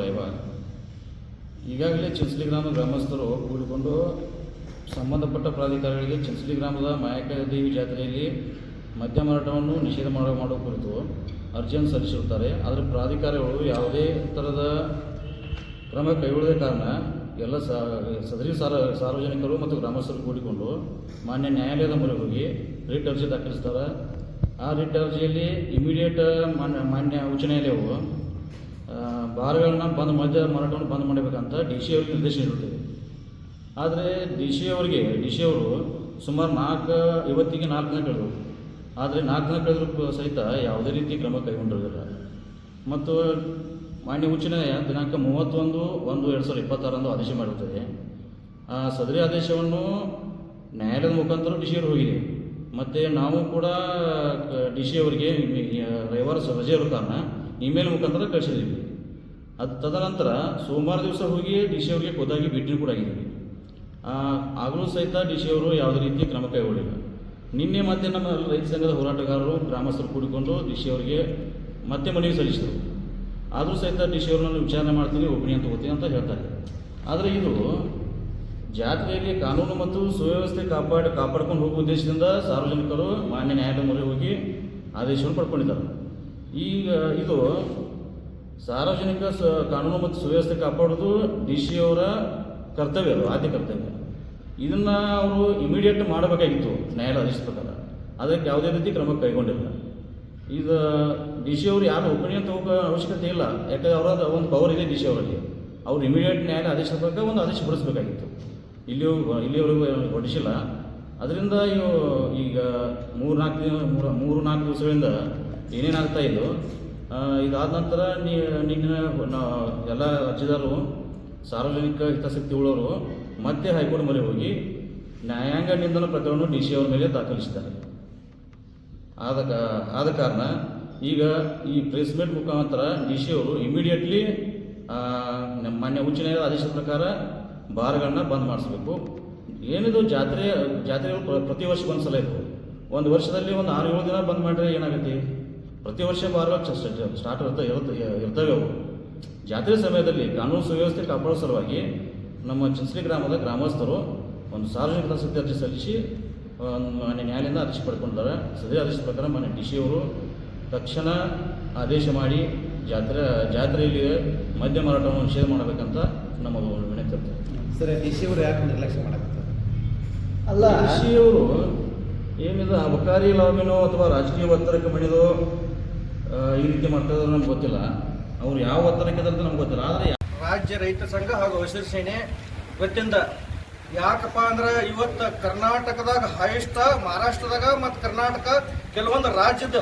ರಾಯಬಾಗ್ ಈಗಾಗಲೇ ಚಿನ್ಸ್ಲಿ ಗ್ರಾಮದ ಗ್ರಾಮಸ್ಥರು ಕೂಡಿಕೊಂಡು ಸಂಬಂಧಪಟ್ಟ ಪ್ರಾಧಿಕಾರಗಳಿಗೆ ಚಿನ್ಸ್ಲಿ ಗ್ರಾಮದ ಮಾಯಕ ದೇವಿ ಜಾತ್ರೆಯಲ್ಲಿ ಮದ್ಯ ಮಾರಾಟವನ್ನು ನಿಷೇಧ ಮಾಡುವ ಮಾಡುವ ಕುರಿತು ಅರ್ಜಿಯನ್ನು ಸಲ್ಲಿಸಿರುತ್ತಾರೆ. ಆದರೆ ಪ್ರಾಧಿಕಾರಗಳು ಯಾವುದೇ ಥರದ ಕ್ರಮ ಕೈಗೊಳ್ಳದ ಕಾರಣ ಎಲ್ಲ ಸದರಿ ಸಾರ, ಸಾರ್ವಜನಿಕರು ಮತ್ತು ಗ್ರಾಮಸ್ಥರು ಕೂಡಿಕೊಂಡು ಮಾನ್ಯ ನ್ಯಾಯಾಲಯದ ಮೊರೆ ಹೋಗಿ ರಿಟ್ ಅರ್ಜಿ ದಾಖಲಿಸ್ತಾರೆ ಆ ರಿಟ್ ಅರ್ಜಿಯಲ್ಲಿ ಇಮಿಡಿಯೇಟ್ ಮಾನ್ಯ ಮಾನ್ಯ ಉಚ್ಚ ನ್ಯಾಯಾಲಯವು ಬಾರ್ಗಳನ್ನ ಬಂದ್ ಮಧ್ಯ ಮಾರಾಟವನ್ನು ಬಂದ್ ಮಾಡಬೇಕಂತ ಡಿ ಸಿ ಅವರಿಗೆ ನಿರ್ದೇಶನ ಇರುತ್ತದೆ ಆದರೆ ಡಿ ಸಿ ಅವರಿಗೆ, ಡಿ ಸಿ ಅವರು ಸುಮಾರು ನಾಲ್ಕು, ಇವತ್ತಿಗೆ ನಾಲ್ಕು ದಿನ ಕಳೆದರು. ಆದರೆ ನಾಲ್ಕು ದಿನ ಕಳೆದ್ರು ಸಹಿತ ಯಾವುದೇ ರೀತಿ ಕ್ರಮ ಕೈಗೊಂಡಿರೋದಿಲ್ಲ. ಮತ್ತು ಮಾನ್ಯ ಮುಂಚಿನ ದಿನಾಂಕ ಮೂವತ್ತೊಂದು, ಒಂದು ಎರಡು ಸಾವಿರದ ಇಪ್ಪತ್ತಾರಂದು ಆದೇಶ ಮಾಡಿರುತ್ತದೆ. ಆ ಸದರಿ ಆದೇಶವನ್ನು ನ್ಯಾಯಾಲಯದ ಮುಖಾಂತರ ಡಿ ಸಿ ಅವರು ಹೋಗಿದೆ. ಮತ್ತು ನಾವು ಕೂಡ ಡಿ ಸಿ ಅವರಿಗೆ ರವಿವಾರ ರಜೆ ಇರೋ ಕಾರಣ ಇಮೇಲ್ ಮುಖಾಂತರ ಕಳಿಸಿದ್ದೀವಿ. ಅದು ತದನಂತರ ಸೋಮವಾರ ದಿವಸ ಹೋಗಿ ಡಿ ಸಿ ಅವರಿಗೆ ಖುದ್ದಾಗಿ ಭೇಟಿ ಕೂಡ ಆಗಿದ್ದೀವಿ. ಆಗಲೂ ಸಹಿತ ಡಿ ಸಿ ಅವರು ಯಾವುದೇ ರೀತಿ ಕ್ರಮ ಕೈಗೊಳ್ಳಿಲ್ಲ. ನಿನ್ನೆ ಮತ್ತೆ ನಮ್ಮ ರೈತ ಸಂಘದ ಹೋರಾಟಗಾರರು, ಗ್ರಾಮಸ್ಥರು ಕೂಡಿಕೊಂಡು ಡಿ ಸಿ ಅವರಿಗೆ ಮತ್ತೆ ಮನವಿ ಸಲ್ಲಿಸಿದರು. ಆದರೂ ಸಹಿತ ಡಿ ಸಿ ಅವ್ರನ್ನ ವಿಚಾರಣೆ ಮಾಡ್ತೀನಿ ಒಬ್ಬನಿ ಅಂತ ಹೋಗ್ತೀನಿ ಅಂತ ಹೇಳ್ತಾರೆ ಆದರೆ ಇದು ಜಾತ್ರೆಯಲ್ಲಿ ಕಾನೂನು ಮತ್ತು ಸುವ್ಯವಸ್ಥೆ ಕಾಪಾಡಿ, ಕಾಪಾಡ್ಕೊಂಡು ಹೋಗುವ ಉದ್ದೇಶದಿಂದ ಸಾರ್ವಜನಿಕರು ಮಾನ್ಯ ನ್ಯಾಯಾಲಯ ಮೊರೆ ಹೋಗಿ ಆದೇಶವನ್ನು ಪಡ್ಕೊಂಡಿದ್ದಾರೆ. ಈಗ ಇದು ಸಾರ್ವಜನಿಕ ಸ, ಕಾನೂನು ಮತ್ತು ಸುವ್ಯವಸ್ಥೆ ಕಾಪಾಡೋದು ಡಿ ಸಿ ಅವರ ಕರ್ತವ್ಯ ಅದು, ಆದ್ಯ ಕರ್ತವ್ಯ. ಇದನ್ನು ಅವರು ಇಮಿಡಿಯೇಟ್ ಮಾಡಬೇಕಾಗಿತ್ತು ನ್ಯಾಯಾಲಯ ಆದೇಶದ ಪ್ರಕಾರ. ಅದಕ್ಕೆ ಯಾವುದೇ ರೀತಿ ಕ್ರಮ ಕೈಗೊಂಡಿಲ್ಲ. ಇದು ಡಿ ಸಿ ಅವರು ಯಾರು ಒಪಿನಿಯನ್ ತಗೋ ಅವಶ್ಯಕತೆ ಇಲ್ಲ. ಯಾಕಂದ್ರೆ ಅವರ ಒಂದು ಪವರ್ ಇದೆ ಡಿ ಸಿ ಅವರಲ್ಲಿ. ಅವ್ರು ಇಮಿಡಿಯೇಟ್ ನ್ಯಾಯಾಲಯ ಆದೇಶ ಪ್ರಕಾರ ಒಂದು ಆದೇಶ ಹೊರಡಿಸಬೇಕಾಗಿತ್ತು ಇಲ್ಲಿಯೂ, ಇಲ್ಲಿಯವರೆಗೂ ಹೊರಡಿಸಿಲ್ಲ ಅದರಿಂದ ಇವು ಈಗ ಮೂರು ನಾಲ್ಕು ದಿನ, ಮೂರು ಮೂರು ನಾಲ್ಕು ದಿವಸಗಳಿಂದ ಏನೇನಾಗ್ತಾ ಇದ್ದು ಇದಾದ ನಂತರ ನೀ, ನಿನ್ನ ಎಲ್ಲ ಅರ್ಜಿದಾರರು ಸಾರ್ವಜನಿಕ ಹಿತಾಸಕ್ತಿ ಉಳ್ಳವರು ಮತ್ತೆ ಹೈಕೋರ್ಟ್ ಮೊರೆ ಹೋಗಿ ನ್ಯಾಯಾಂಗ ನಿಂದನ ಪ್ರಕರಣವನ್ನು ಡಿ ಸಿ ಅವರ ಮೇಲೆ ದಾಖಲಿಸಿದ್ದಾರೆ. ಆದ ಆದ ಕಾರಣ ಈಗ ಈ ಪ್ರೆಸ್ ಮೀಟ್ ಮುಖಾಂತರ ಡಿ ಸಿ ಅವರು ಇಮಿಡಿಯೇಟ್ಲಿ ಮಾನ್ಯ ಉಚ್ಚ ನ್ಯಾಯಾಲಯದ ಆದೇಶದ ಪ್ರಕಾರ ಬಾರ್ಗಳನ್ನ ಬಂದ್ ಮಾಡಿಸ್ಬೇಕು. ಏನಿದು ಜಾತ್ರೆ, ಜಾತ್ರೆಗಳು ಪ್ರ- ಪ್ರತಿ ವರ್ಷ ಒಂದು ಸಲ ಇತ್ತು ಒಂದು ವರ್ಷದಲ್ಲಿ ಒಂದು ಆರು ಏಳು ದಿನ ಬಂದ್ ಮಾಡಿದ್ರೆ ಏನಾಗುತ್ತೆ? ಪ್ರತಿ ವರ್ಷ ಬಾರ್ಗಳು ಸ್ಟಾರ್ಟ್ ಇರ್ತಾ ಇರುತ್ತೆ ಇರ್ತವೆ ಅವು. ಜಾತ್ರೆ ಸಮಯದಲ್ಲಿ ಕಾನೂನು ಸುವ್ಯವಸ್ಥೆ ಕಾಪಾಡೋ ಸಲುವಾಗಿ ನಮ್ಮ ಚಿನ್ಸ್ಲಿ ಗ್ರಾಮದ ಗ್ರಾಮಸ್ಥರು ಒಂದು ಸಾರ್ವಜನಿಕ ಹಿತಾಸಕ್ತಿ ಅರ್ಜಿ ಸಲ್ಲಿಸಿ ಮಾನ್ಯ ನ್ಯಾಯಾಲಯದಿಂದ ಆದೇಶ ಪಡ್ಕೊಂಡಿದ್ದಾರೆ. ಸದರಿ ಅರ್ಜಿ ಪ್ರಕಾರ ಮಾನ್ಯ ಡಿ ಸಿ ಅವರು ತಕ್ಷಣ ಆದೇಶ ಮಾಡಿ ಜಾತ್ರೆ ಜಾತ್ರೆಯಲ್ಲಿ ಮದ್ಯ ಮಾರಾಟವನ್ನು ನಿಷೇಧ ಮಾಡಬೇಕಂತ ನಮ್ಮ ವಿನಂತಿ ಇರ್ತದೆ. ಸರ್ ಡಿ ಸಿ ಅವರು ಯಾಕೆ ನಿರ್ಲಕ್ಷ್ಯ ಮಾಡಬೇಕು ಅಲ್ಲ ಡಿ ಸಿ ಅವರು ಏನಿದೆ ಅಬಕಾರಿ ಲಾಭಿನೋ ಅಥವಾ ರಾಜಕೀಯ ಒತ್ತಡಕ್ಕೆ ಮಣಿದೋ ಈ ರೀತಿ ಮಾಡ್ತಾ ಇದ್ರು ನಮ್ಗೆ ಗೊತ್ತಿಲ್ಲ. ಅವ್ರು ಯಾವ ಒತ್ತಡಕ್ಕೆ ಅಂತ ನಮ್ಗೆ ಗೊತ್ತಿಲ್ಲ. ಆದರೆ ರಾಜ್ಯ ರೈತ ಸಂಘ ಹಾಗೂ ಹಸಿರು ಸೇನೆ ಯಾಕಪ್ಪ ಅಂದ್ರೆ ಇವತ್ತು ಕರ್ನಾಟಕದಾಗ ಹೈಯೆಸ್ಟ್ ಮಹಾರಾಷ್ಟ್ರದಾಗ ಮತ್ತು ಕರ್ನಾಟಕ ಕೆಲವೊಂದು ರಾಜ್ಯದ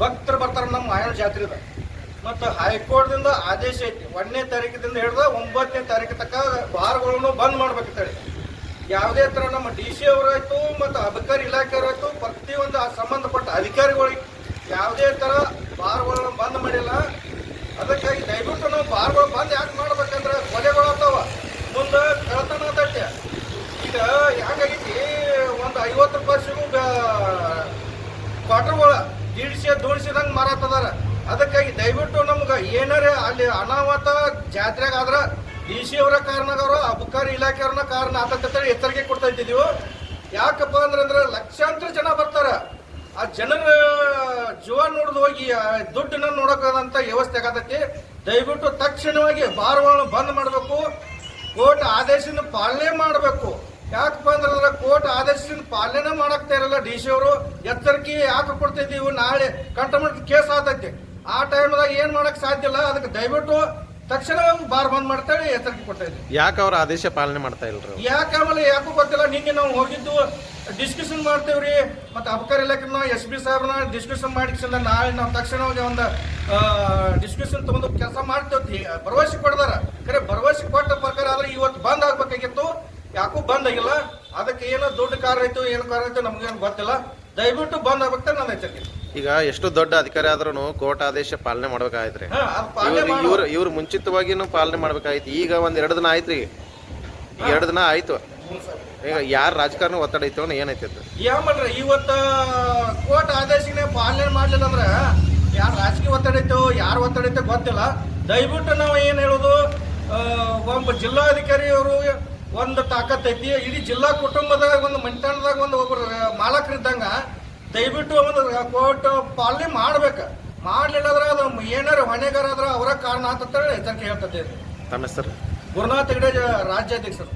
ಭಕ್ತರು ಬರ್ತಾರೆ ನಮ್ಮ ಮಾಯನ ಜಾತ್ರೆದ. ಮತ್ತು ಹೈಕೋರ್ಟ್ದಿಂದ ಆದೇಶ ಐತಿ. ಒಂದನೇ ತಾರೀಕಿಂದ ಹಿಡಿದ ಒಂಬತ್ತನೇ ತಾರೀಕು ತನಕ ಬಾರ್ಗಳನ್ನು ಬಂದ್ ಮಾಡ್ಬೇಕಂತೇಳಿ ಯಾವುದೇ ಥರ ನಮ್ಮ ಡಿ ಸಿ ಅವರಾಯ್ತು, ಮತ್ತು ಅಬಕಾರಿ ಪ್ರತಿಯೊಂದು ಒಂದು ಸಂಬಂಧಪಟ್ಟ ಅಧಿಕಾರಿಗಳಿಗೆ ಯಾವುದೇ ಥರ ಬಾರ್ಗಳನ್ನು ಬಂದ್ ಮಾಡಿಲ್ಲ. ಅದಕ್ಕಾಗಿ ದಯವಿಟ್ಟು ನಾವು ಬಾರ್ಗಳು ಬಂದ್ ಯಾಕೆ ಮಾಡ್ಬೇಕಂದ್ರೆ ಕೊಲೆಗಳಾಗ್ತಾವ ಮುಂದೆ ಕಳ್ತನ ತಟ್ಟೆ ಈಗ ಹೆಂಗಾಗೈತಿ? ಒಂದು ಐವತ್ತು ರೂಪಾಯಿ ಸಿಗು ಕ್ವಾಟ್ರ್ಗಳು ದೀಡ್ಸಿ ದೂಡ್ಸಿದಂಗೆ ಮಾರಾತದಾರ. ಅದಕ್ಕಾಗಿ ದಯವಿಟ್ಟು ನಮ್ಗೆ ಏನಾರೇ ಅಲ್ಲಿ ಅನಾಹುತ ಜಾತ್ರೆಗೆ ಆದ್ರೆ ಡಿ ಸಿ ಅವರ ಕಾರಣದವರು ಅಬಕಾರಿ ಇಲಾಖೆಯವ್ರನ್ನ ಕಾರಣ ಆತಂತೇಳಿ ಎಚ್ಚರಿಕೆ ಕೊಡ್ತಾ ಯಾಕಪ್ಪ ಅಂದ್ರೆ ಅಂದ್ರೆ ಲಕ್ಷಾಂತರ ಜನ ಬರ್ತಾರ. ಆ ಜನರ ಜೀವ ನೋಡಿದ ಹೋಗಿ ದುಡ್ಡನ್ನ ನೋಡೋಕಂತ ವ್ಯವಸ್ಥೆ ಆಗತೈತಿ. ದಯವಿಟ್ಟು ತಕ್ಷಣವಾಗಿ ಬಾರವಾಳ ಬಂದ್ ಮಾಡಬೇಕು. ಕೋರ್ಟ್ ಆದೇಶನ ಪಾಲನೆ ಮಾಡಬೇಕು. ಯಾಕಪ್ಪ ಅಂದ್ರೆ ಕೋರ್ಟ್ ಆದೇಶನ ಪಾಲನೆ ಮಾಡಕ್ತಾ ಇರಲ್ಲ ಡಿ ಸಿ ಅವರು. ಎಚ್ಚರಿಕೆ ಯಾಕೆ ಕೊಡ್ತಿದ್ದೀವಿ? ನಾಳೆ ಕಂಟಮೆಂಟ್ ಕೇಸ್ ಆತೈತಿ ಆ ಟೈಮ್ದಾಗ ಏನು ಮಾಡಕ್ ಸಾಧ್ಯ ಇಲ್ಲ. ಅದಕ್ಕೆ ದಯವಿಟ್ಟು ತಕ್ಷಣ ಬಾರ್ ಬಂದ್ ಮಾಡ್ತಾಳೆ ಎಚ್ಚರಿಕೆ ಕೊಡ್ತಾ ಇದ್ದೀವಿ ಯಾಕೆ ಅವ್ರ ಆದೇಶ ಪಾಲನೆ ಮಾಡ್ತಾ ಇಲ್ರಿ ಯಾಕೆ ಆಮೇಲೆ ಯಾಕೂ ಗೊತ್ತಿಲ್ಲ ನಿನ್ನೆ ನಾವು ಹೋಗಿದ್ದು ಡಿಸ್ಕಷನ್ ಮಾಡ್ತೇವ್ರಿ ಮತ್ತೆ ಅಬಕಾರಿ ಇಲಾಖೆನ ಎಸ್ ಬಿ ಸಾಹೇಬ್ನ ಡಿಸ್ಕಷನ್ ಮಾಡಿಸಿಲ್ಲ ನಾಳೆ ನಾವು ತಕ್ಷಣ ಹೋಗಿ ಒಂದು ಡಿಸ್ಕಷನ್ ತಗೊಂಡು ಕೆಲಸ ಮಾಡ್ತೇವೆ. ಭರವಸೆ ಕೊಡ್ದಾರ. ಖರೆ ಭರವಸೆ ಕೊಟ್ಟ ಪ್ರಕಾರ ಆದ್ರೆ ಇವತ್ತು ಬಂದ್ ಆಗ್ಬೇಕಾಗಿತ್ತು. ಯಾಕೂ ಬಂದ್ ಆಗಿಲ್ಲ. ಅದಕ್ಕೆ ಏನೋ ದೊಡ್ಡ ಕಾರ್ ಆಯ್ತು ಏನು ಕಾರ್ ಆಯ್ತು ನಮ್ಗೇನು ಗೊತ್ತಿಲ್ಲ. ದಯವಿಟ್ಟು ಬಂದ್ ಆಗ್ಬೇಕು ನಾನು ಎಚ್ಚರಿಕೆ. ಈಗ ಎಷ್ಟು ದೊಡ್ಡ ಅಧಿಕಾರಿ ಆದ್ರೂ ಕೋರ್ಟ್ ಆದೇಶ ಪಾಲನೆ ಮಾಡ್ಬೇಕಾಯ್ತ್ರಿ. ಇವ್ರು ಇವ್ರು ಇವ್ರು ಮುಂಚಿತವಾಗಿನೂ ಪಾಲನೆ ಮಾಡ್ಬೇಕಾಯ್ತು. ಈಗ ಒಂದ್ ಎರಡು ದಿನ ಆಯ್ತ್ರಿ. ಈಗ ಎರಡು ದಿನ ಆಯ್ತು. ಈಗ ಯಾರು ರಾಜಕಾರಣ ಒತ್ತಡ ಐತೆ ಏನೈತೆ ಅದು? ಏನ್ ಮಾಡ್ರಿ? ಇವತ್ತ ಕೋರ್ಟ್ ಆದೇಶನೇ ಪಾಲನೆ ಮಾಡ್ಲಿಲ್ಲ ಅಂದ್ರೆ ಯಾರು ರಾಜಕೀಯ ಒತ್ತಡ ಐತೋ ಯಾರು ಒತ್ತಡ ಐತೋ ಗೊತ್ತಿಲ್ಲ. ದಯವಿಟ್ಟು ನಾವು ಏನು ಹೇಳೋದು? ಒಬ್ಬ ಜಿಲ್ಲಾಧಿಕಾರಿ ಅವರು ಒಂದು ತಾಕತ್ ಐತಿ. ಇಡೀ ಜಿಲ್ಲಾ ಕುಟುಂಬದಾಗ ಒಂದು ಮನೆತನದಾಗ ಒಂದು ಒಬ್ಬರು ಮಾಲಕರಿದ್ದಂಗ ದಯವಿಟ್ಟು ಒಂದು ಕೋರ್ಟ್ ಪಾಲನೆ ಮಾಡ್ಬೇಕು. ಮಾಡ್ಲಿಲ್ಲ ಅಂದ್ರೆ ಅದು ಏನಾರ ಹೊಣೆಗಾರ ಆದ್ರೆ ಅವರ ಕಾರಣ ಅಂತ ಹೇಳಿ ಎಚ್ಚರಿಕೆ ಹೇಳ್ತದೆ ತಮ್ಮ ಹೆಸರು? ಗುರುನಾಥ್ ಹೆಗಡೆ ರಾಜ್ಯಾಧ್ಯಕ್ಷರು.